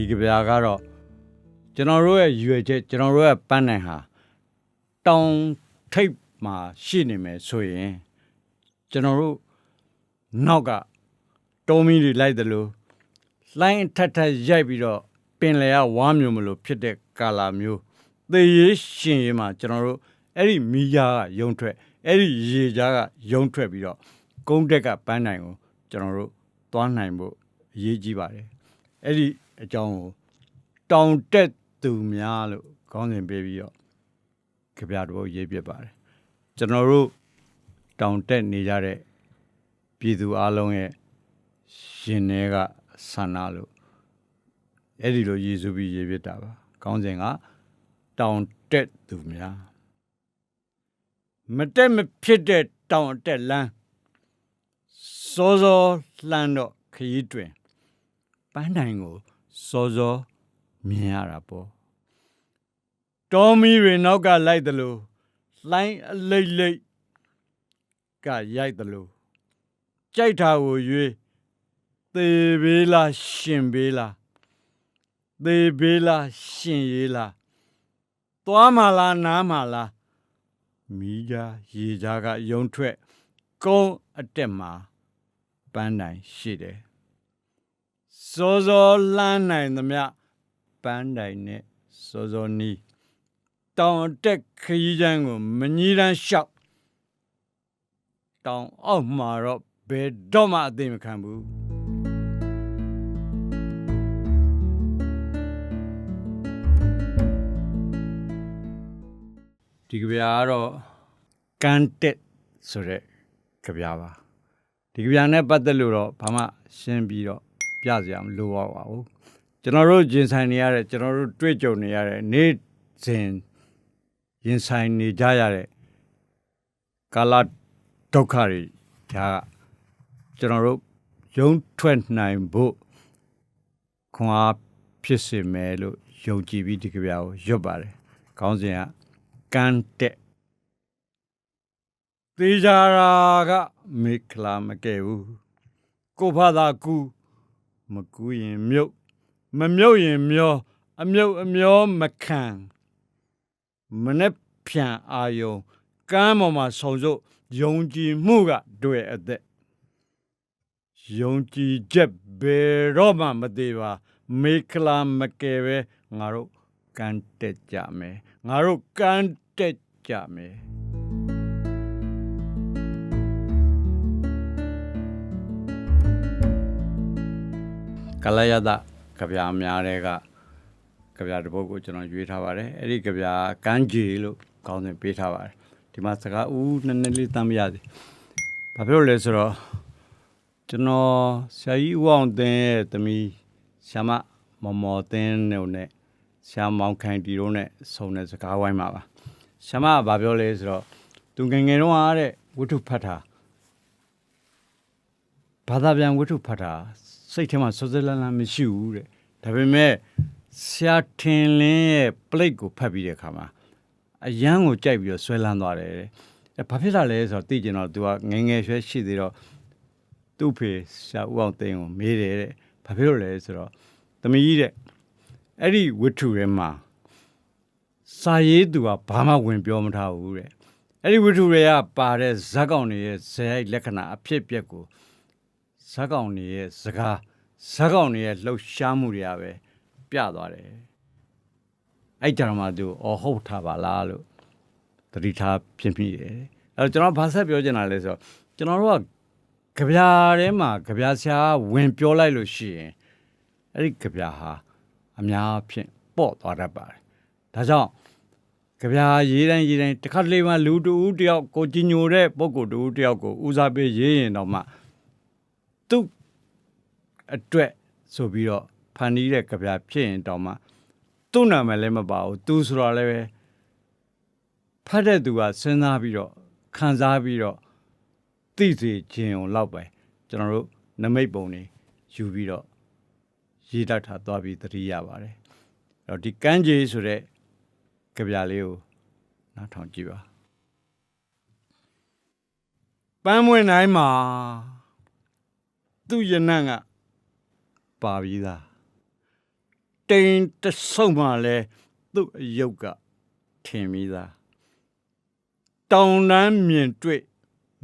ဒီကြပြာကတော့ကျွန်တော်တို့ရဲ့ရွယ်ချက်ကျွန်တော်တို့ရဲ့ပန်းနိုင်ဟာတောင်ထိပ်မှာရှိနေမယ်ဆိုရင်ကျွန်တော်တို့နောက်ကတုံးမီတွေလိုက်တယ်လို့လိုင်းထက်ထက်ရိုက်ပြီးတော့ပင်လယ်ကဝါမျိုးမလို့ဖြစ်တဲ့ကာလာမျိုးသေရေးရှင်ရေးမှာကျွန်တော်တို့အဲ့ဒီမီးကြားကယုံထွက်အဲ့ဒီရေကြားကယုံထွက်ပြီးတော့ကုန်းတက်ကပန်းနိုင်ကိုကျွန်တော်တို့သွားနိုင်ဖို့အရေးကြီးပါတယ် အဲ့ဒီအကြောင်းကိုတောင်တက်သူများလို့ခေါင်းစဉ်ပေးပြီးတော့ကြပြတော့ရေးပြပါတယ်ကျွန်တော်တို့တောင်တက်နေကြတဲ့ပြည်သူအလုံးရဲ့ရှင်တွေကဆန္ဒလို့အဲ့ဒီလိုရည်စူးပြီးရေးပြတာပါခေါင်းစဉ်ကတောင်တက်သူများမတက်မဖြစ်တဲ့တောင်အတက်လမ်းစောစောလှမ်းတော့ခရီးတွင် ပန်းတိုင်ကိုစောစောမြင်ရတာပေါ့တော်မီတွေနောက်ကလိုက်တယ်လို့လှိုင်းအလိတ်လိတ်ကရိုက်တယ်လို့ကြိုက်တာကိုရွေးသေဘေးလားရှင်ဘေးလားသေဘေးလားရှင်ရေးလားသွားမလားနားမလားမိကြားရေကြားကယုံထွက်ကုန်းအတက်မှာပန်းတိုင်ရှိတယ် စောစောလှမ်းနိုင်သမျှပန်းတိုင်နဲ့စောစောနီးတောင်အတက်ခရီးချမ်းကိုမကြီးတန်းလျှောက်တောင်အောက်မှာတော့ဘယ်တော့မှအသိမခံဘူးဒီကြပြာကတော့ကန်တက်ဆိုတဲ့ကြပြာပါဒီကြပြာနဲ့ပတ်သက်လို့တော့ဘာမှရှင်းပြီးတော့ ပြစရာမလိုပါဘူးကျွန်တော်တို့ဂျင်ဆိုင်နေရတဲ့ကျွန်တော်တို့တွေ့ကြုံနေရတဲ့နေ့စဉ်ရင်ဆိုင်နေကြရတဲ့ကာလဒုက္ခတွေဒါကကျွန်တော်တို့ရုံထွက်နိုင်ဖို့ခွန်အားဖြစ်စေမယ်လို့ယုံကြည်ပြီးဒီကြပြာကိုရွတ်ပါတယ်ခေါင်းစဉ်ကကန်တက်တေးကြရာကမေခလာမကဲဘူးကိုဖသာကူ မကူရင်မြုပ်မမြုပ်ရင်မျောအမြုပ်အမျောမခံမနဲ့ဖြန်အာယုံကမ်းပေါ်မှာဆုံစုပ်ယုံကြည်မှုကတွေ့အသက်ယုံကြည်ချက်ဘယ်တော့မှမသေးပါမေခလာမကဲပဲငါတို့ကန်တက်ကြမယ်ငါတို့ကန်တက်ကြမယ် ကလယတကဗျာများတဲ့ကကဗျာတစ်ပုဒ်ကိုကျွန်တော်ရွေးထားပါတယ်အဲ့ဒီကဗျာကန်းကြီးလို့ခေါင်းစဉ်ပေးထားပါတယ်ဒီမှာစကားဦးနည်းနည်းလေးတမ်းမရသေးဘာဖြစ်လို့လဲဆိုတော့ကျွန်တော်ဆရာကြီးဦးအောင်သင်းရဲ့သမီးဆ iam မမော်သင်းနဲ့ဆရာမောင်ခိုင်တီတို့နဲ့ဆုံတဲ့စကားဝိုင်းမှာပါဆ iam ကဘာပြောလဲဆိုတော့သူငယ်ငယ်တုန်းကတဲ့ဝတ္ထုဖတ်တာဘာသာပြန်ဝတ္ထုဖတ်တာ စိတ်ထဲမှာစောစောလန်းလန်းမရှိဘူးတဲ့ဒါပေမဲ့ဆရာထင်လင်းရဲ့ plate ကိုဖတ်ပြီးတဲ့အခါမှာအရန်ကိုကြိုက်ပြီးတော့ဆွဲလန်းသွားတယ်တဲ့အဲဘာဖြစ်တာလဲဆိုတော့သိကျင်တော့ तू ကငယ်ငယ်ရွှဲရှိသေးတော့သူ့ဖေဆရာဦးအောင်သိန်းကိုမေးတယ်တဲ့ဘာဖြစ်လို့လဲဆိုတော့သမီးကြီးတဲ့အဲ့ဒီဝတ္ထုထဲမှာစာရေးသူကဘာမှဝင်ပြောမထားဘူးတဲ့အဲ့ဒီဝတ္ထုတွေကပါတဲ့ဇက်ကောင်တွေရဲ့ဇေယိုက်လက္ခဏာအဖြစ်အပျက်ကို ဇက်ကောင်တွေရဲ့စကားဇက်ကောင်တွေရဲ့လှုပ်ရှားမှုတွေကပဲပြသွားတယ်အဲ့ကြမှာသူအော်ဟုတ်ထားပါလားလို့သတိထားပြင်ပြတယ်အဲ့တော့ကျွန်တော်ဘာဆက်ပြောချင်တာလဲဆိုတော့ကျွန်တော်တို့ကကြပြာထဲမှာကြပြာဆရာဝင်ပြောလိုက်လို့ရှိရင်အဲ့ဒီကြပြာဟာအများဖြင့်ပေါ့သွားတတ်ပါတယ်ဒါကြောင့်ကြပြာရေးတိုင်းရေးတိုင်းတစ်ခါတလေမှလူတူဦးတယောက်ကိုကြီးညိုတဲ့ပုံကိုတူဦးတယောက်ကိုဦးစားပေးရေးရင်တော့မှ သူ့အတွက်ဆိုပြီးတော့ဖန်တီးတဲ့ကြပြဖြစ်ရင်တောင်မှသူ့နာမည်လည်းမပါဘူးသူဆိုတာလည်းပဲဖတ်တဲ့သူကစဉ်းစားပြီးတော့ခံစားပြီးတော့သိစေခြင်းုံလောက်ပဲကျွန်တော်တို့နမိတ်ပုံတွေယူပြီးတော့ရေးတတ်တာသွားပြီးသတိရပါတယ်အဲ့တော့ဒီကန်းကြီးဆိုတဲ့ကြပြလေးကိုနားထောင်ကြည့်ပါပန်းမွင့်တိုင်းမှာ သူ့ရနံ့ကပါပြီးသားတိန်တစ်ဆုပ်မှလည်းသူ့အယုတ်ကထင်ပြီးသားတောင်တန်းမြင်တွေ့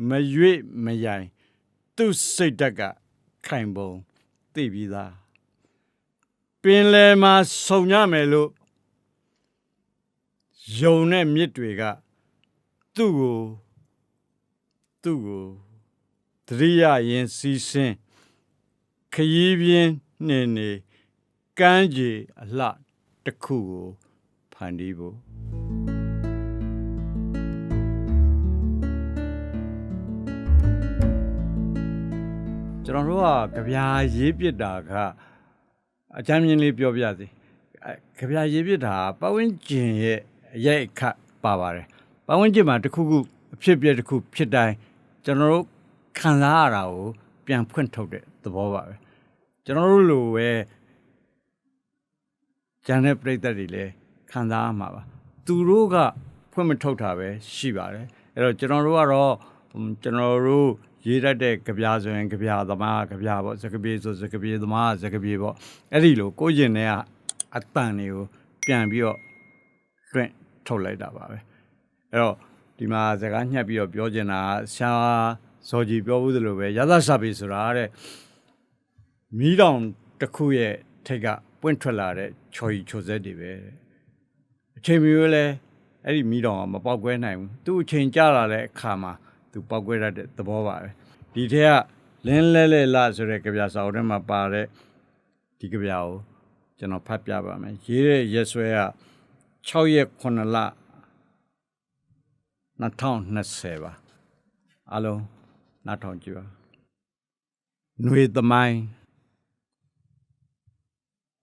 မရွေ့မယိုင် သူ့စိတ်ဓာတ်ကခိုင်ပုံသိပြီးသားပင်လယ်မှာဆုံရမယ်လို့ယုံတဲ့မြစ်တွေကသူ့ကိုသူ့ကိုသတိရရင်စီးစင်း ခရီးပြင်းနေနေကမ်းခြေအလှတစ်ခုကိုဖန်တီးဖို့ကျွန်တော်တို့ကကြပြာရေးပစ်တာကအချမ်းမြင်လေးပြောပြစီအဲကြပြာရေးပစ်တာကပတ်ဝန်းကျင်ရဲ့အရိုက်အခတ်ပါပါတယ်ပတ်ဝန်းကျင်မှာတစ်ခုခုအဖြစ်အပျက်တစ်ခုဖြစ်တိုင်းကျွန်တော်တို့ခံစားရတာကိုပြန်ဖွင့်ထုတ်တဲ့သဘောပါပဲ ကျွန်တော်တို့လိုပဲကျန်တဲ့ပြိတ္တတွေလည်းခံစားရမှာပါသူတို့ကဖွင့်မထုတ်တာပဲရှိပါတယ်အဲ့တော့ကျွန်တော်တို့ကတော့ဟွန်းကျွန်တော်တို့ရေးတတ်တဲ့ကြပြာဆိုရင်ကြပြာသမားကြပြာပေါ့စကပြေဆိုစကပြေသမားစကပြေပေါ့အဲ့ဒီလိုကိုယ့်ရင်ထဲကအတန်တွေကိုပြန်ပြီးတော့လွင့်ထုတ်လိုက်တာပါပဲအဲ့တော့ဒီမှာစကားညှက်ပြီးတော့ပြောချင်တာကရှာဇော်ကြီးပြောဘူးသလိုပဲရသစာပေဆိုတာတဲ့ မီးတောင်တစ်ခုရဲ့ထိတ်ကပွင့်ထွက်လာတဲ့ချော်ရီချိုစက်တွေပဲတဲ့အချိန်မျိုးလဲအဲ့ဒီမီးတောင်ကမပေါက်ကွဲနိုင်ဘူးသူ့အချိန်ကြာလာတဲ့အခါမှာသူပေါက်ကွဲတတ်တဲ့သဘောပါပဲဒီထက်ကလင်းလဲလဲလာဆိုတဲ့ကြပြစာအုပ်ထဲမှာပါတဲ့ဒီကြပြကိုကျွန်တော်ဖတ်ပြပါမယ်ရေးတဲ့ရက်ဆွဲက6ရက်9လ2020ပါအားလုံးနားထောင်ကြည့်ပါຫນွေသမိုင်း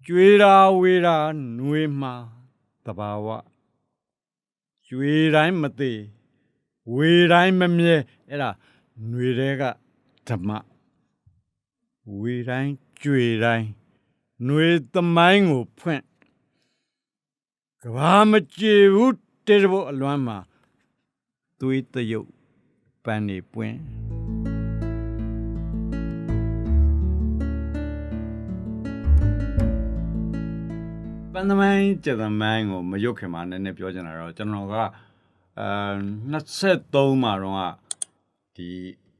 ကျွေးရာဝေရာနှွေမှာတဘာဝကျွေးတိုင်းမသေးဝေတိုင်းမမြဲအဲ့ဒါနှွေတဲ့ကဓမ္မဝေတိုင်းကျွေတိုင်းနှွေသမိုင်းကိုဖွင့်ကဘာမကြေဘူးတေဘအလွမ်းမှာသွေးတရုပ်ပန်းနေပွင့် ပန်းသမိုင်းကျက်သမိုင်းကိုမရုပ်ခင်မှာနည်းနည်းပြောချင်တာတော့ကျွန်တော်ကအဲ23မှာတော့ကဒီ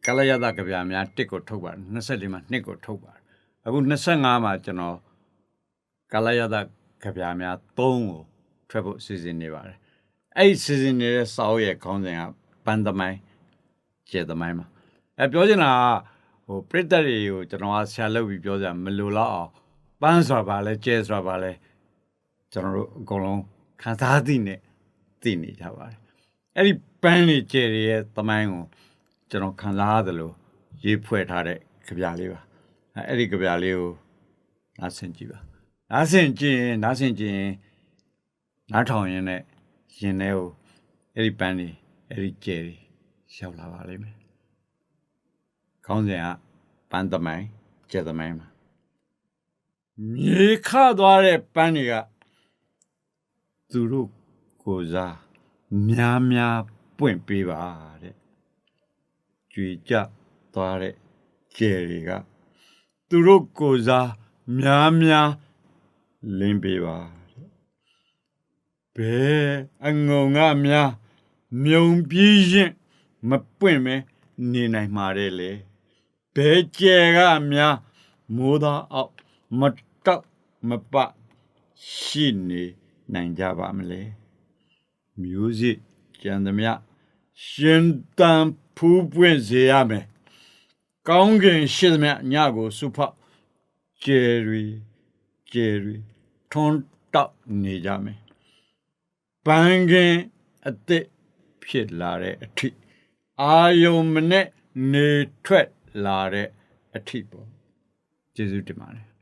ကလယတကဗျာများ1ကိုထုတ်ပါတယ်24မှာ2ကိုထုတ်ပါတယ်အခု25မှာကျွန်တော်ကလယတကဗျာများ3ကိုထွက်ဖို့စီစဉ်နေပါတယ်အဲ့ဒီစီစဉ်နေတဲ့စာအုပ်ရဲ့ခေါင်းစဉ်ကပန်းသမိုင်းကျက်သမိုင်းမှာအဲပြောချင်တာကဟိုပြိတ္တတွေကိုကျွန်တော်ကဆရာလုပ်ပြီးပြောကြမလိုတော့အောင်ပန်းဆိုတာဘာလဲကျဲဆိုတာဘာလဲ ကျွန်တော်တို့အကုန်လုံးခံစားသိနဲ့သိနေကြပါတယ်အဲ့ဒီပန်းလေးကျဲတွေရဲ့သမိုင်းကိုကျွန်တော်ခံစားရတယ်လို့ရေးဖွဲ့ထားတဲ့ကြပြလေးပါအဲ့အဲ့ဒီကြပြလေးကိုနားဆင်ကြည့်ပါနားဆင်ကြည့်ရင်နားဆင်ကြည့်ရင်နားထောင်ရင်လည်းရင်ထဲကိုအဲ့ဒီပန်းလေးအဲ့ဒီကျဲတွေရောက်လာပါလိမ့်မယ်ခေါင်းစဉ်ကပန်းသမိုင်းကျဲသမိုင်းပါမြေခသွားတဲ့ပန်းတွေက သူတို့ကိုယ်စားများများပွင့်ပေးပါတဲ့ကြွေကြသွားတဲ့ကျယ်တွေကသူတို့ကိုယ်စားများများလင်းပေးပါတဲ့ဘယ်အငုံကများမြုံပြီးရင်မပွင့်မဲနေနိုင်မှာတဲ့လေဘယ်ကျယ်ကများမိုးသားအောက်မတောက်မပရှိနေ နိုင်ကြပါမလဲမျိုးစစ်ကြံသမျှရှင်တန်ဖူးပွင့်စေရမယ်ကောင်းကင်ရှိသမျှညကိုစုဖောက်ကျယ်ရီကျယ်ရီထွန်းတောက်နေကြမယ်ပန်းကင်အစ်စ်ဖြစ်လာတဲ့အထိအာယုံမနဲ့နေထွက်လာတဲ့အထိပေါ့ကျေးဇူးတင်ပါတယ်